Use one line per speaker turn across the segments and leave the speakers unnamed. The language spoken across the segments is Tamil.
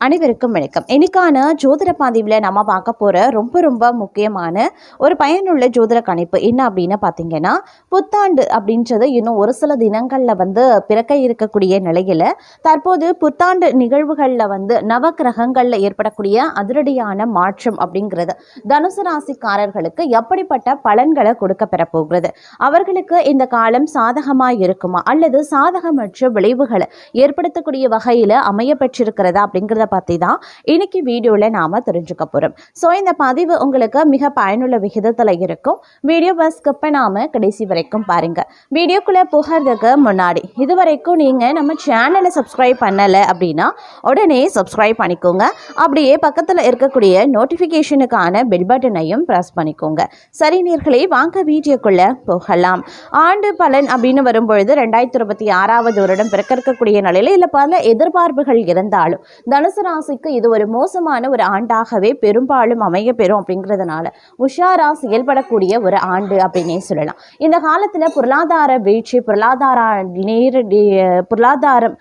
அனைவருக்கும் வணக்கம். இன்னைக்கான ஜோதிட பாதிவில் நம்ம பார்க்க போகிற ரொம்ப ரொம்ப முக்கியமான ஒரு பயனுள்ள ஜோதிட கணிப்பு என்ன அப்படின்னு பார்த்தீங்கன்னா புத்தாண்டு அப்படின்றது இன்னும் ஒரு சில தினங்களில் வந்து பிறக்க இருக்கக்கூடிய நிலையில் தற்போது புத்தாண்டு நிகழ்வுகளில் வந்து நவ கிரகங்களில் ஏற்படக்கூடிய அதிரடியான மாற்றம் அப்படிங்கிறது தனுசு ராசிக்காரர்களுக்கு எப்படிப்பட்ட பலன்களை கொடுக்க பெறப்போகிறது? அவர்களுக்கு இந்த காலம் சாதகமாக இருக்குமா? அல்லது சாதகமற்ற விளைவுகளை ஏற்படுத்தக்கூடிய வகையில் அமைய பெற்றிருக்கிறதா அப்படிங்கிறத பற்றி தான் இன்னைக்கு வீடியோவில் நாம் தெரிஞ்சுக்க போகிறோம் ஸோ இந்த பதிவு உங்களுக்கு மிக பயனுள்ள விகிதத்தில் இருக்கும். வீடியோவை ஸ்கிப் நாம் கடைசி வரைக்கும் பாருங்கள் வீடியோக்குள்ளே போகிறதுக்கு முன்னாடி இது வரைக்கும் நீங்கள் நம்ம சேனலை சப்ஸ்கிரைப் பண்ணலை அப்படின்னா உடனே சப்ஸ்கிரைப் பண்ணிக்கோங்க. அப்படியே பக்கத்தில் இருக்கக்கூடிய நோட்டிஃபிகேஷனுக்கான பெல் பட்டனையும் ப்ரெஸ் பண்ணிக்கோங்க. சரி நீர்களே வாங்க வீடியோக்குள்ளே போகலாம். ஆண்டு பலன் அப்படின்னு வரும்பொழுது ரெண்டாயிரத்தி இருபத்தி ஆறாவது வருடம் பிறக்க இருக்கக்கூடிய நிலையில் இல்லை பல எதிர்பார்ப்புகள் இருந்தாலும் தனுசு ராசிக்கு இது ஒரு மோசமான ஒரு ஆண்டாகவே பெரும்பாலும் அமைய பெறும் அப்படிங்கிறதுனால உஷாரா செயல்படக்கூடிய ஒரு ஆண்டு அப்படின்னே சொல்லலாம். இந்த காலத்தில் பொருளாதார வீழ்ச்சி பொருளாதார நேரடி பொருளாதாரம்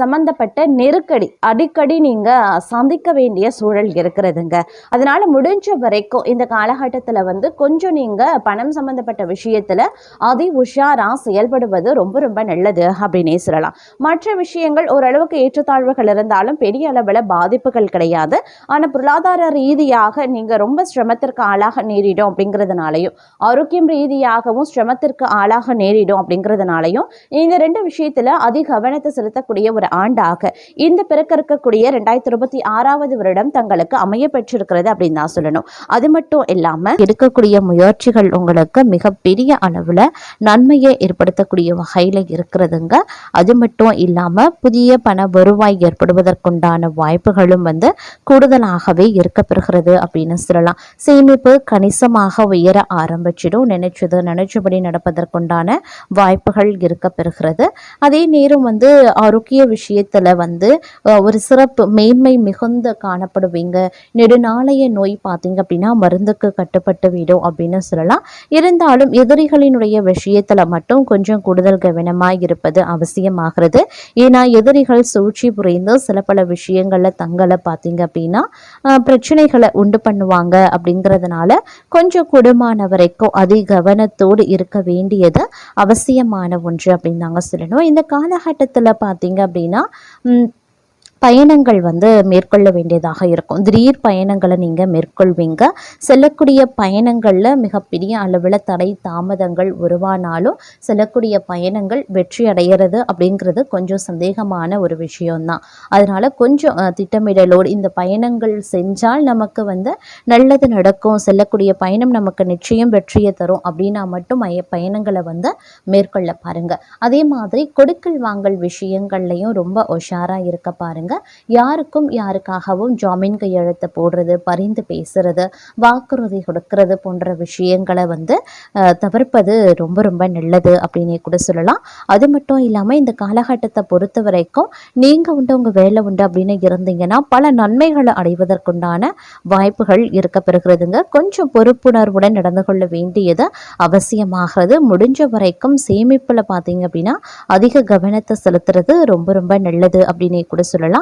சம்பந்தப்பட்ட நெருக்கடி அடிக்கடி நீங்கள் சந்திக்க வேண்டிய சூழல் இருக்கிறதுங்க. அதனால முடிஞ்ச வரைக்கும் இந்த காலகட்டத்தில் வந்து கொஞ்சம் நீங்கள் பணம் சம்பந்தப்பட்ட விஷயத்தில் அதி உஷாரா செயல்படுவது ரொம்ப ரொம்ப நல்லது அப்படின்னே சொல்லலாம். மற்ற விஷயங்கள் ஓரளவுக்கு ஏற்றத்தாழ்வுகள் இருந்தாலும் பெரிய அளவில் பாதிப்புகள் கிடையாது. ஆனால் பொருளாதார ரீதியாக நீங்கள் ரொம்ப சிரமத்திற்கு ஆளாக நேரிடும் அப்படிங்கிறதுனாலையும் ஆரோக்கியம் ரீதியாகவும் சிரமத்திற்கு ஆளாக நேரிடும் அப்படிங்கிறதுனாலையும் இந்த ரெண்டு விஷயத்தில் அதிக கவனத்தை செலுத்தக்கூடிய ஒரு ஆண்டாக இந்த பிறக்க இருக்கக்கூடிய ரெண்டாயிரத்தி இருபத்தி ஆறாவது வருடம் தங்களுக்கு அமைய பெற்றிருக்கிறது அப்படின்னு தான் சொல்லணும். அது மட்டும் இல்லாமல் இருக்கக்கூடிய முயற்சிகள் உங்களுக்கு மிகப்பெரிய அளவில் நன்மையை ஏற்படுத்தக்கூடிய வகையில் இருக்கிறதுங்க. அது மட்டும் இல்லாமல் புதிய பண வருவாய் ஏற்படுவதற்குண்டான வாய்ப்புகளும் வந்து கூடுதலாகவே இருக்கப்பெறுகிறது அப்படின்னு சொல்லலாம். சேமிப்பு கணிசமாக உயர ஆரம்பிச்சிடும். நினைச்சது நினைச்சபடி நடப்பதற்குண்டான வாய்ப்புகள் இருக்கப்பெறுகிறது. அதே நேரம் வந்து ஆரோக்கிய விஷயத்தில் வந்து ஒரு சிறப்பு மேன்மை மிகுந்த காணப்படுவீங்க. நெடுநாளைய நோய் பார்த்தீங்க அப்படின்னா மருந்துக்கு கட்டுப்பட்டு விடும் அப்படின்னு சொல்லலாம். இருந்தாலும் எதிரிகளினுடைய விஷயத்தில் மட்டும் கொஞ்சம் கூடுதல் கவனமாக இருப்பது அவசியமாகிறது. ஏன்னா எதிரிகள் சூழ்ச்சி புரிந்து சில பல விஷயங்கள் இடங்களில் தங்களை பார்த்தீங்க அப்படின்னா பிரச்சனைகளை உண்டு பண்ணுவாங்க அப்படிங்கிறதுனால கொஞ்சம் கூடுமான வரைக்கும் அதி கவனத்தோடு இருக்க வேண்டியது அவசியமான ஒன்று அப்படின்னு நாங்கள் சொல்லணும். இந்த காலகட்டத்தில் பார்த்தீங்க அப்படின்னா பயணங்கள் வந்து மேற்கொள்ள வேண்டியதாக இருக்கும். திடீர் பயணங்களை நீங்கள் மேற்கொள்வீங்க. செல்லக்கூடிய பயணங்களில் மிகப்பெரிய அளவில் தடை தாமதங்கள் உருவானாலும் செல்லக்கூடிய பயணங்கள் வெற்றி அடைகிறது அப்படிங்கிறது கொஞ்சம் சந்தேகமான ஒரு விஷயம்தான். அதனால் கொஞ்சம் திட்டமிடலோடு இந்த பயணங்கள் செஞ்சால் நமக்கு வந்து நல்லது நடக்கும். செல்லக்கூடிய பயணம் நமக்கு நிச்சயம் வெற்றியை தரும் அப்படின்னா மட்டும் பயணங்களை வந்து மேற்கொள்ள பாருங்கள் அதே மாதிரி கொடுக்கல் வாங்கல் விஷயங்கள்லையும் ரொம்ப உஷாராக இருக்க பாருங்கள் பாருங்க யாருக்கும் யாருக்காகவும் ஜாமீன் கையெழுத்து போடுறது பரிந்து பேசுறது வாக்குறுதி கொடுக்கறது போன்ற விஷயங்களை வந்து தவிர்ப்பது ரொம்ப ரொம்ப நல்லது அப்படின்னே கூட சொல்லலாம். அது மட்டும் இல்லாமல் இந்த காலகட்டத்தை பொறுத்த வரைக்கும் நீங்கள் உண்டு உங்கள் வேலை உண்டு அப்படின்னு இருந்தீங்கன்னா பல நன்மைகளை அடைவதற்குண்டான வாய்ப்புகள் இருக்க பெறுகிறதுங்க கொஞ்சம் பொறுப்புணர்வுடன் நடந்து கொள்ள வேண்டியது அவசியமாகிறது. முடிஞ்ச வரைக்கும் சேமிப்பில் பார்த்தீங்க அப்படின்னா அதிக கவனத்தை செலுத்துறது ரொம்ப ரொம்ப நல்லது அப்படின்னே கூட சொல்லலாம்.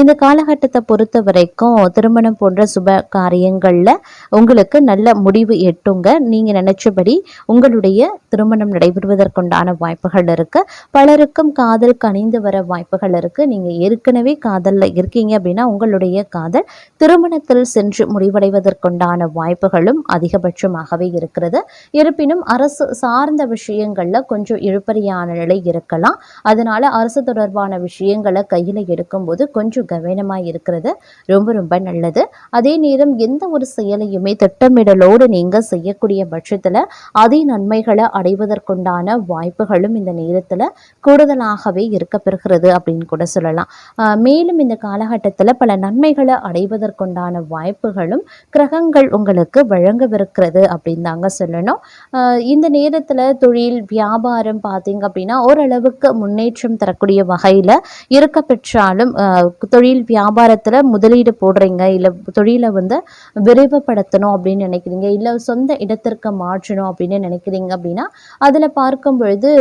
இந்த காலகட்டத்தை பொறுத்த வரைக்கும் திருமணம் போன்ற சுப காரியங்களில் உங்களுக்கு நல்ல முடிவு எட்டுங்க. நீங்கள் நினச்சபடி உங்களுடைய திருமணம் நடைபெறுவதற்குண்டான வாய்ப்புகள் இருக்குது பலருக்கும் காதல் கனிந்து வர வாய்ப்புகள் இருக்குது நீங்கள் ஏற்கனவே காதலில் இருக்கீங்க அப்படின்னா உங்களுடைய காதல் திருமணத்தில் சென்று முடிவடைவதற்குண்டான வாய்ப்புகளும் அதிகபட்சமாகவே இருக்கிறது. இருப்பினும் அரசு சார்ந்த விஷயங்களில் கொஞ்சம் இழுப்பறியான நிலை இருக்கலாம். அதனால அரசு தொடர்பான விஷயங்களை கையில் எடுக்கும்போது கொஞ்சம் கவனமாக இருக்கிறது. ரொம்ப ரொம்ப நல்லது. அதே நேரம் எந்த ஒரு செயலையுமே திட்டமிடலோடு நீங்கள் செய்யக்கூடிய பட்சத்தில் அதே நன்மைகளை அடைவதற்குண்டான வாய்ப்புகளும் இந்த நேரத்தில் கூடுதலாகவே இருக்கப்பெறுகிறது அப்படின்னு கூட சொல்லலாம். மேலும் இந்த காலகட்டத்தில் பல நன்மைகளை அடைவதற்குண்டான வாய்ப்புகளும் கிரகங்கள் உங்களுக்கு வழங்கவிருக்கிறது அப்படின்னு தாங்க சொல்லணும். ஆஹ் இந்த நேரத்தில் தொழில் வியாபாரம் பார்த்தீங்க அப்படின்னா ஓரளவுக்கு முன்னேற்றம் தரக்கூடிய வகையில் இருக்க பெற்றாலும் ஆஹ் தொழில் வியாபாரத்தில் முதலீடு போடுறீங்க இல்லை தொழிலை வந்து விரைவுபடுத்தணும் அப்படின்னு நினைக்கிறீங்க இல்லை சொந்த இடத்திற்கு மாற்றணும் அப்படின்னு நினைக்கிறீங்க அப்படின்னா அதில் பார்க்கும் பொழுது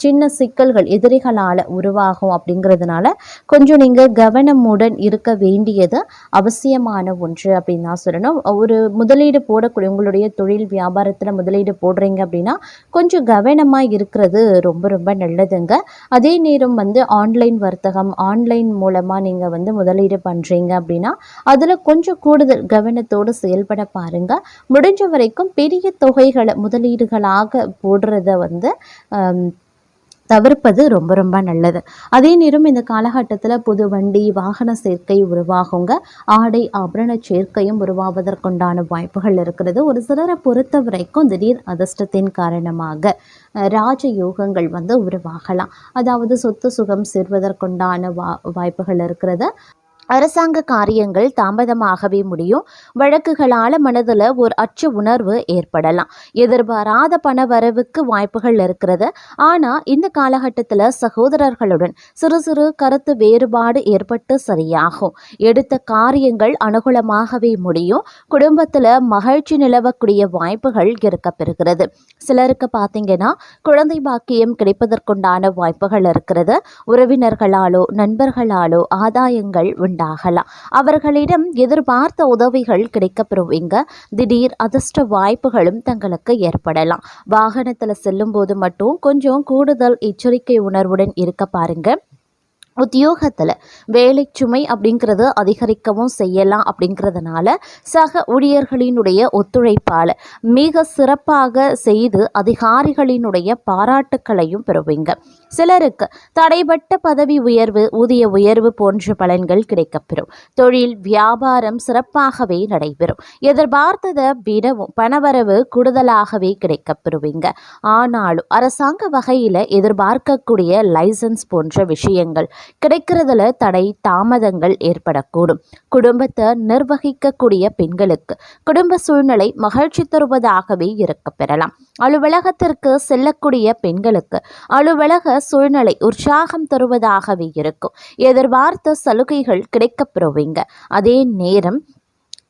சின்ன சிக்கல்கள் எதிரிகளால் உருவாகும் அப்படிங்கிறதுனால கொஞ்சம் நீங்கள் கவனமுடன் இருக்க வேண்டியது அவசியமான ஒன்று அப்படின்னு தான் சொல்லணும். ஒரு முதலீடு போடக்கூடிய உங்களுடைய தொழில் வியாபாரத்தில் முதலீடு போடுறீங்க அப்படின்னா கொஞ்சம் கவனமாக இருக்கிறது ரொம்ப ரொம்ப நல்லதுங்க. அதே நேரம் வந்து ஆன்லைன் வர்த்தகம் ஆன்லைன் மூலமாக நீங்கள் வந்து முதலீடு பண்ணுறீங்க அப்படின்னா அதில் கொஞ்சம் கூடுதல் கவனத்தோடு செயல்பட பாருங்கள் முடிஞ்ச வரைக்கும் பெரிய தொகைகளை முதலீடுகளாக போடுறத வந்து தவிர்ப்பது ரொம்ப ரொம்ப நல்லது. அதே நேரம் இந்த காலகட்டத்தில் புது வண்டி வாகன சேர்க்கை உருவாகுங்க. ஆடை ஆபரண சேர்க்கையும் உருவாவதற்குண்டான வாய்ப்புகள் இருக்கிறது. ஒரு சிலரை பொறுத்த வரைக்கும் திடீர் அதிர்ஷ்டத்தின் காரணமாக அஹ், ராஜ யோகங்கள் வந்து உருவாகலாம். அதாவது சொத்து சுகம் சேர்வதற்குண்டான வா வாய்ப்புகள் இருக்கிறது. அரசாங்க காரியங்கள் தாமதமாகவே முடியும். வழக்குகளால் மனதில் ஒரு அச்ச உணர்வு ஏற்படலாம். எதிர்பாராத பண வரவுக்கு வாய்ப்புகள் இருக்கிறது. ஆனால் இந்த காலகட்டத்தில் சகோதரர்களுடன் சிறு சிறு கருத்து வேறுபாடு ஏற்பட்டு சரியாகும். எடுத்த காரியங்கள் அனுகூலமாகவே முடியும். குடும்பத்தில் மகிழ்ச்சி நிலவக்கூடிய வாய்ப்புகள் இருக்கப்பெறுகிறது. சிலருக்கு பார்த்தீங்கன்னா குழந்தை பாக்கியம் கிடைப்பதற்குண்டான வாய்ப்புகள் இருக்கிறது. உறவினர்களாலோ நண்பர்களாலோ ஆதாயங்கள் உண்டாகலாம். அவர்களிடம் எதிர்பார்த்த உதவிகள் கிடைக்கப்பெறுவீங்க திடீர் அதிர்ஷ்ட வாய்ப்புகளும் தங்களுக்கு ஏற்படலாம். வாகனத்தில் செல்லும்போது மட்டும் கொஞ்சம் கூடுதல் எச்சரிக்கை உணர்வுடன் இருக்க பாருங்க. உத்தியோகத்தில் வேலை சுமை அப்படிங்கிறது அதிகரிக்கவும் செய்யலாம் அப்படிங்கிறதுனால சக ஊழியர்களினுடைய ஒத்துழைப்பால் மிக சிறப்பாக செய்து அதிகாரிகளினுடைய பாராட்டுக்களையும் பெறுவீங்க. சிலருக்கு தடைபட்ட பதவி உயர்வு ஊதிய உயர்வு போன்ற பலன்கள் கிடைக்கப்பெறும். தொழில் வியாபாரம் சிறப்பாகவே நடைபெறும். எதிர்பார்த்ததை விடவும் பணவரவு கூடுதலாகவே கிடைக்கப்பெறுவீங்க. ஆனாலும் அரசாங்க வகையில் எதிர்பார்க்கக்கூடிய லைசன்ஸ் போன்ற விஷயங்கள் கிடைக்கிறதுல தடை தாமதங்கள் ஏற்படக்கூடும். குடும்பத்தை நிர்வகிக்கக்கூடிய பெண்களுக்கு குடும்ப சூழ்நிலை மகிழ்ச்சி தருவதாகவே இருக்க பெறலாம். அலுவலகத்திற்கு செல்லக்கூடிய பெண்களுக்கு அலுவலக சூழ்நிலை உற்சாகம் தருவதாகவே இருக்கும். எதிர்பார்த்த சலுகைகள் கிடைக்கப்பெறுவீங்க அதே நேரம்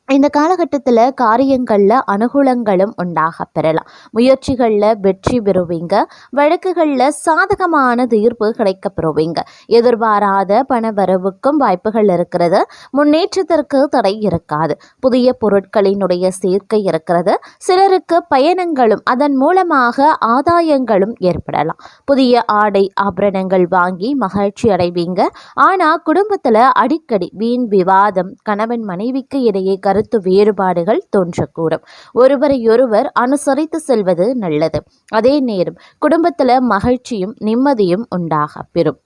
இந்த காலகட்டத்தில் காரியங்களில் அனுகூலங்களும் உண்டாக பெறலாம். முயற்சிகளில் வெற்றி பெறுவீங்க. வழக்குகளில் சாதகமான தீர்ப்பு கிடைக்க பெறுவீங்க எதிர்பாராத பண வரவுக்கும் வாய்ப்புகள் இருக்கிறது. முன்னேற்றத்திற்கு தடை இருக்காது. புதிய பொருட்களினுடைய சேர்க்கை இருக்கிறது. சிலருக்கு பயணங்களும் அதன் மூலமாக ஆதாயங்களும் ஏற்படலாம். புதிய ஆடை ஆபரணங்கள் வாங்கி மகிழ்ச்சி அடைவீங்க. ஆனால் குடும்பத்தில் அடிக்கடி வீண் விவாதம் கணவன் மனைவிக்கு இடையே கருத்து வேறுபாடுகள் தோன்றக்கூடும். ஒருவரையொருவர் அனுசரித்து செல்வது நல்லது. அதே நேரம் குடும்பத்தில் மகிழ்ச்சியும் நிம்மதியும் உண்டாக பெறும்.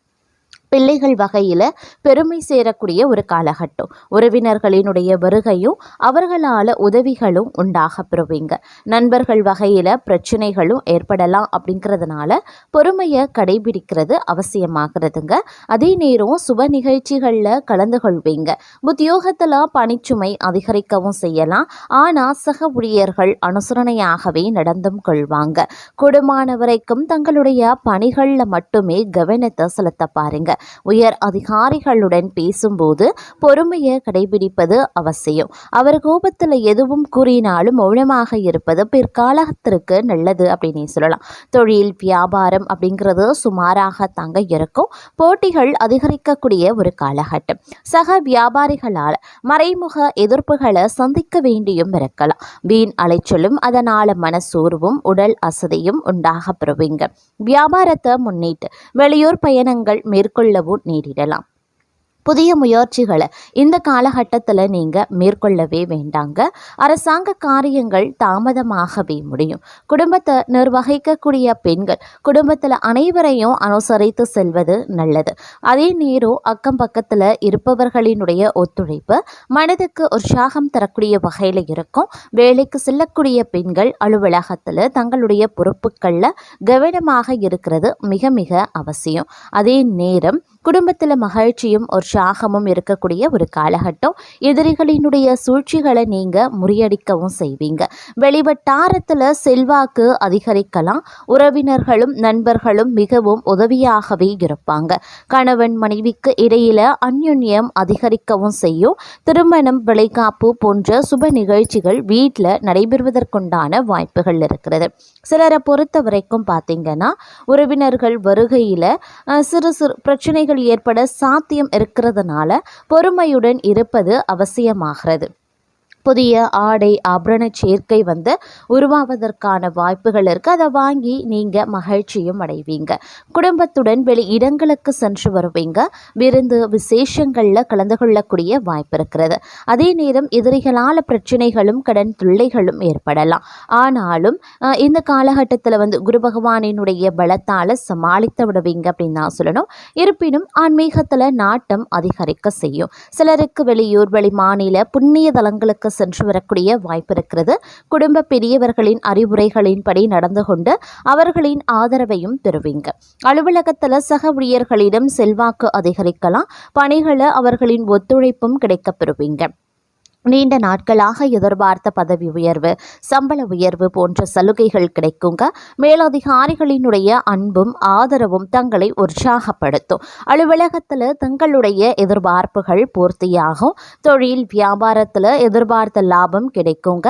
பிள்ளைகள் வகையில் பெருமை சேரக்கூடிய ஒரு காலகட்டம். உறவினர்களினுடைய வருகையும் அவர்களால் உதவிகளும் உண்டாக பெறுவீங்க. நண்பர்கள் வகையில் பிரச்சனைகளும் ஏற்படலாம் அப்படிங்கிறதுனால பொறுமையை கடைபிடிக்கிறது அவசியமாகிறதுங்க. அதே நேரம் சுப நிகழ்ச்சிகளில் கலந்து கொள்வீங்க. உத்தியோகத்தில் பணிச்சுமை அதிகரிக்கவும் செய்யலாம். ஆனால் சக ஊழியர்கள் அனுசரணையாகவே நடந்தும் கொள்வாங்க. கூடுமான வரைக்கும் தங்களுடைய பணிகளில் மட்டுமே கவனத்தை செலுத்த பாருங்க. உயர் அதிகாரிகளுடன் பேசும்போது பொறுமையை கடைபிடிப்பது அவசியம். அவர் கோபத்தில் எதுவும் கூறினாலும் மௌனமாக இருப்பது பிற்காலத்திற்கு நல்லது அப்படின்னு சொல்லலாம். தொழில் வியாபாரம் அப்படிங்கிறது சுமாராக தாங்க இருக்கும். போட்டிகள் அதிகரிக்கக்கூடிய ஒரு காலகட்டம். சக வியாபாரிகளால் மறைமுக எதிர்ப்புகளை சந்திக்க வேண்டியும் இருக்கலாம். வீண் அலைச்சலும் அதனால் மனசோர்வும் உடல் அசதியும் உண்டாக பெறுவீங்க. வியாபாரத்தை முன்னிட்டு வெளியூர் பயணங்கள் கொள்ளவோ நேரிடலாம். புதிய முயற்சிகளை இந்த காலகட்டத்தில் நீங்கள் மேற்கொள்ளவே வேண்டாங்க. அரசாங்க காரியங்கள் தாமதமாகவே முடியும். குடும்பத்தை நிர்வகிக்கக்கூடிய பெண்கள் குடும்பத்தில் அனைவரையும் அனுசரித்து செல்வது நல்லது. அதே நேரம் அக்கம் பக்கத்தில் இருப்பவர்களினுடைய ஒத்துழைப்பு மனதுக்கு உற்சாகம் தரக்கூடிய வகையில் இருக்கும். வேலைக்கு செல்லக்கூடிய பெண்கள் அலுவலகத்தில் தங்களுடைய பொறுப்புகளில் கவனமாக இருக்கிறது மிக மிக அவசியம். அதே நேரம் குடும்பத்தில் மகிழ்ச்சியும் உற்சாகமும் இருக்கக்கூடிய ஒரு காலகட்டம். எதிரிகளினுடைய சூழ்ச்சிகளை நீங்கள் முறியடிக்கவும் செய்வீங்க. வெளிவட்டாரத்தில் செல்வாக்கு அதிகரிக்கலாம். உறவினர்களும் நண்பர்களும் மிகவும் உதவியாகவே இருப்பாங்க. கணவன் மனைவிக்கு இடையில அந்யுன்யம் அதிகரிக்கவும் செய்யும். திருமணம் விளைகாப்பு போன்ற சுப நிகழ்ச்சிகள் வீட்டில் நடைபெறுவதற்குண்டான வாய்ப்புகள் இருக்கிறது. சிலரை பொறுத்த வரைக்கும் பார்த்தீங்கன்னா உறவினர்கள் வருகையில் சிறு சிறு பிரச்சனைகள் ஏற்பட சாத்தியம் இருக்கிறதுனால பொறுமையுடன் இருப்பது அவசியமாகிறது. புதிய ஆடை ஆபரண சேர்க்கை வந்து உருவாவதற்கான வாய்ப்புகள் இருக்குது அதை வாங்கி நீங்கள் மகிழ்ச்சியும் அடைவீங்க. குடும்பத்துடன் வெளி இடங்களுக்கு சென்று வருவீங்க. விருந்து விசேஷங்களில் கலந்து கொள்ளக்கூடிய வாய்ப்பு இருக்கிறது. அதே நேரம் எதிரிகளால் பிரச்சனைகளும் கடன் தொல்லைகளும் ஏற்படலாம். ஆனாலும் இந்த காலகட்டத்தில் வந்து குரு பகவானினுடைய பலத்தால் சமாளித்து விடுவீங்க அப்படின்னு தான் சொல்லணும். இருப்பினும் ஆன்மீகத்தில் நாட்டம் அதிகரிக்க செய்யும். சிலருக்கு வெளியூர் வெளி மாநில புண்ணிய தலங்களுக்கு சென்று வரக்கூடிய வாய்ப்பு இருக்கிறது. குடும்ப பெரியவர்களின் அறிவுரைகளின்படி நடந்து கொண்டு அவர்களின் ஆதரவையும் பெறுவீங்க. அலுவலகத்தில் சக ஊழியர்களிடம் செல்வாக்கு அதிகரிக்கலாம். பணிகளை அவர்களின் ஒத்துழைப்பும் கிடைக்கப்பெறுவீங்க நீண்ட நாட்களாக எதிர்பார்த்த பதவி உயர்வு சம்பள உயர்வு போன்ற சலுகைகள் கிடைக்குங்க. மேலதிகாரிகளினுடைய அன்பும் ஆதரவும் தங்களை உற்சாகப்படுத்தும். அலுவலகத்தில் தங்களுடைய எதிர்பார்ப்புகள் பூர்த்தியாகும். தொழில் வியாபாரத்தில் எதிர்பார்த்த லாபம் கிடைக்குங்க.